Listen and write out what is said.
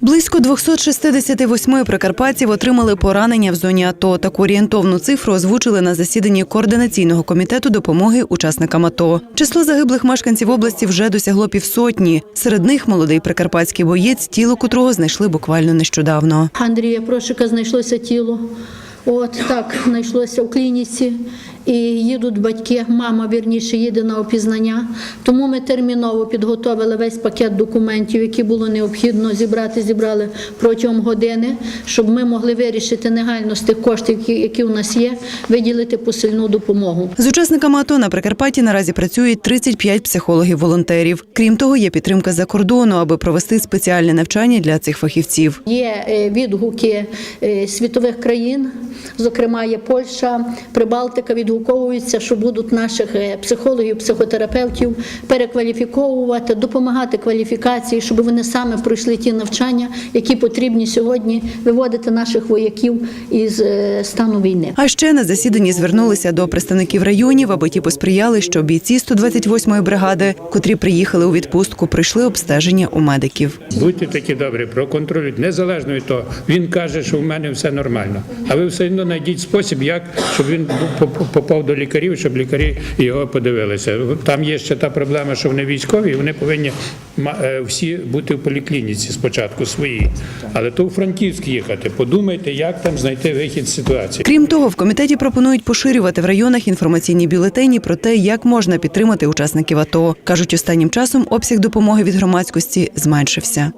Близько 268 прикарпатців отримали поранення в зоні АТО. Таку орієнтовну цифру озвучили на засіданні координаційного комітету допомоги учасникам АТО. Число загиблих мешканців області вже досягло півсотні. Серед них молодий прикарпатський боєць, тіло котрого знайшли буквально нещодавно. Андрія Прошика знайшлося тіло. От так знайшлося в клініці. І їдуть батьки, мама вірніше їде на опізнання. Тому ми терміново підготовили весь пакет документів, які було необхідно зібрати, зібрали протягом години, щоб ми могли вирішити негайно з тих коштів, які, у нас є, виділити посильну допомогу. З учасниками АТО на Прикарпатті наразі працюють 35 психологів-волонтерів. Крім того, є підтримка за кордону, аби провести спеціальне навчання для цих фахівців. Є е, відгуки е, світових країн, зокрема є Польща, Прибалтика відгуковуються, що будуть наших е, психологів, психотерапевтів перекваліфіковувати, допомагати кваліфікації, щоб вони саме пройшли ті навчання, які потрібні сьогодні виводити наших вояків із е, стану війни. А ще на засіданні звернулися до представників районів, аби ті посприяли, що бійці 128-ї бригади, котрі приїхали у відпустку, пройшли обстеження у медиків. Будьте такі добрі, проконтролюйте, незалежно від того. Він каже, що в мене все нормально. А ви все одно знайдіть спосіб, як щоб він поп- попав до лікарів, щоб лікарі його подивилися. Там є ще та проблема, що вони військові, і вони повинні е, всі бути в поліклініці спочатку свої. Але то у Франківськ їхати. Подумайте, як там знайти вихід з ситуації. Крім того, в комітеті пропонують поширювати в районах інформаційні бюлетені про те, як можна підтримати учасників АТО. кажуть, останнім часом обсяг допомоги від громадськості зменшився.